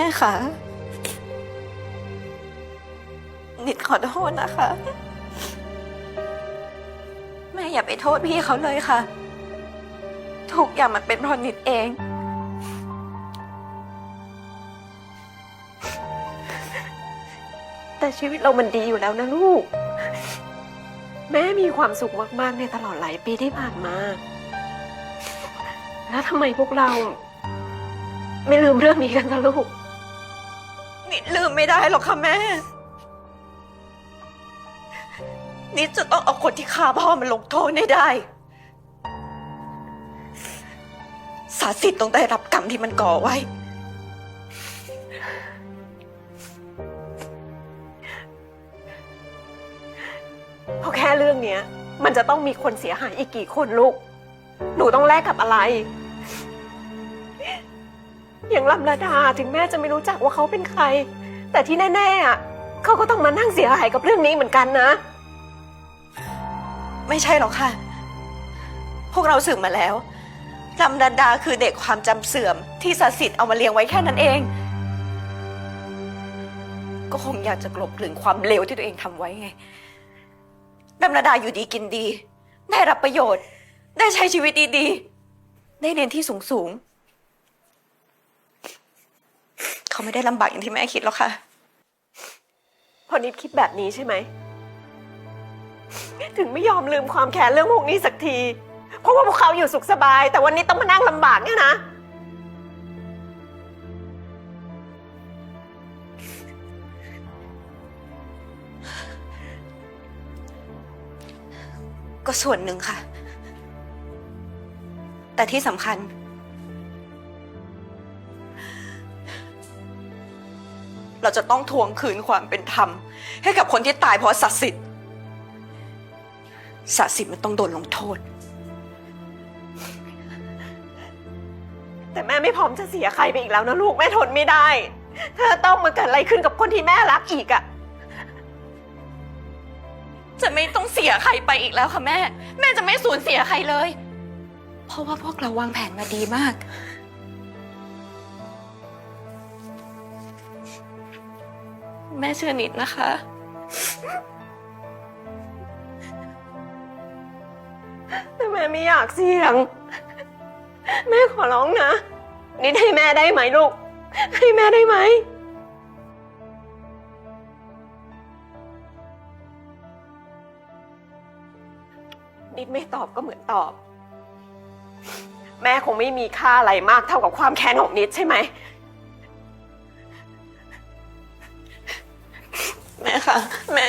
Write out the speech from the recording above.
ม่คะนิดขอโทษนะคะ แม่อย่าไปโทษพี่เขาเลยค่ะ ทุกอย่างมันเป็นเพราะนิดเอง แต่ชีวิตเรามันดีอยู่แล้วนะลูก แม่มีความสุขมากๆในตลอดหลายปีที่ผ่านมา แล้วทำไมพวกเรา ไม่ลืมเรื่องนี้กันนะลูก ลืมไม่ได้หรอกค่ะแม่นิดจะต้องเอาคนที่ฆ่าพ่อมันลงโทษให้ได้ สาสิทธิ์ต้องได้รับกรรมที่มันก่อไว้ เพราะแค่เรื่องเนี้ย มันจะต้องมีคนเสียหายอีกกี่คนลูก หนูต้องแลกกับอะไร อย่างลำระดาถึงแม่จะไม่รู้จักว่าเขาเป็นใคร แต่ที่แน่ๆอะเขาก็ต้องมานั่งเสียหายกับเรื่องนี้เหมือนกันนะ ไม่ใช่หรอกค่ะ พวกเราสืบมาแล้วลำดันดาคือเด็กความจำเสื่อมที่สสิทธิ์เอามาเลี้ยงไว้แค่นั้นเอง ก็คงอยากจะกลบกลืนความเลวที่ตัวเองทำไว้ไงลำดันดาอยู่ดีกินดี ได้รับประโยชน์ ได้ใช้ชีวิตดีๆ ได้เรียนที่สูงๆ เขาไม่ได้ลำบากอย่างที่แม่คิดหรอกค่ะ พอนิดคิดแบบนี้ใช่ไหม ถึงไม่ยอมลืมความแค้นเรื่องพวกนี้สักที เพราะว่าพวกเขาอยู่สุขสบาย แต่วันนี้ต้องมานั่งลำบากเนี่ยนะ ก็ส่วนหนึ่งค่ะ แต่ที่สำคัญ เราจะต้องทวงคืนความเป็นธรรม ให้กับคนที่ตายเพราะศักดิ์สิทธิ์ศักดิ์สิทธิ์มันต้องโดนลงโทษ แต่แม่ไม่พร้อมจะเสียใครไปอีกแล้วนะลูกแม่ทนไม่ได้ถ้าต้องมาเกิดอะไรขึ้นกับคนที่แม่รักอีกอะจะไม่ต้องเสียใครไปอีกแล้วค่ะแม่ แม่จะไม่สูญเสียใครเลย เพราะว่าพวกเราวางแผนมาดีมาก แม่เชื่อนิดนะคะ แต่แม่ไม่อยากเสี่ยง แม่ขอร้องนะ นิดให้แม่ได้ไหมลูก ให้แม่ได้ไหมนิดไม่ตอบก็เหมือนตอบ แม่คงไม่มีค่าอะไรมากเท่ากับความแค้นของนิดใช่ไหม แม่ค่ะ แม่